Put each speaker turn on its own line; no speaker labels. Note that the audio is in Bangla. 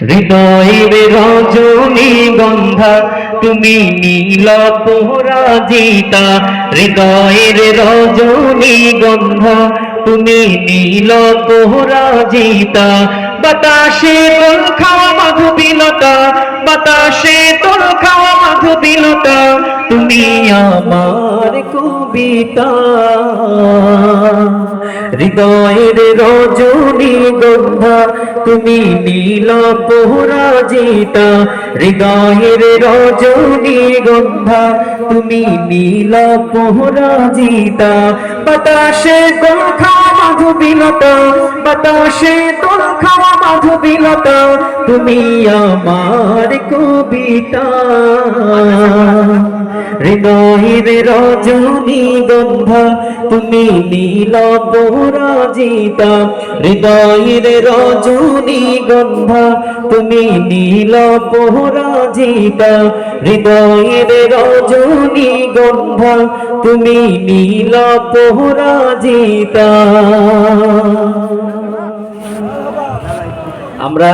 হৃদয়ের রজনী গন্ধা, তুমি নীল পরাজিতা। হৃদয়ের রজনী গন্ধা, তুমি নীল পরাজিতা। বাতাসে তোর খাওয়া মাধুবিলতা, বাতাসে তোর খাওয়া মাধুবিলতা, তুমি আমার কবিতা। হৃদয়ের রজনী গন্ধা তুমি নীল পরাজিতা, হৃদয়ের রজনী গন্ধা, তুমি নীল পরাজিতা। বাতাসে তোর খাওয়া মাধুবিলতা, বাতাসে তোর খাওয়া মাধুবিলতা, তুমি আমার কবিতা। হৃদয়ের রজনী গন্ধা, তুমি নীল পরাজিতা। হৃদয়ের রজনী গন্ধা, তুমি নীল পরাজিতা। হৃদয়ের রজনী গন্ধা, তুমি নীল পরাজিতা। আমরা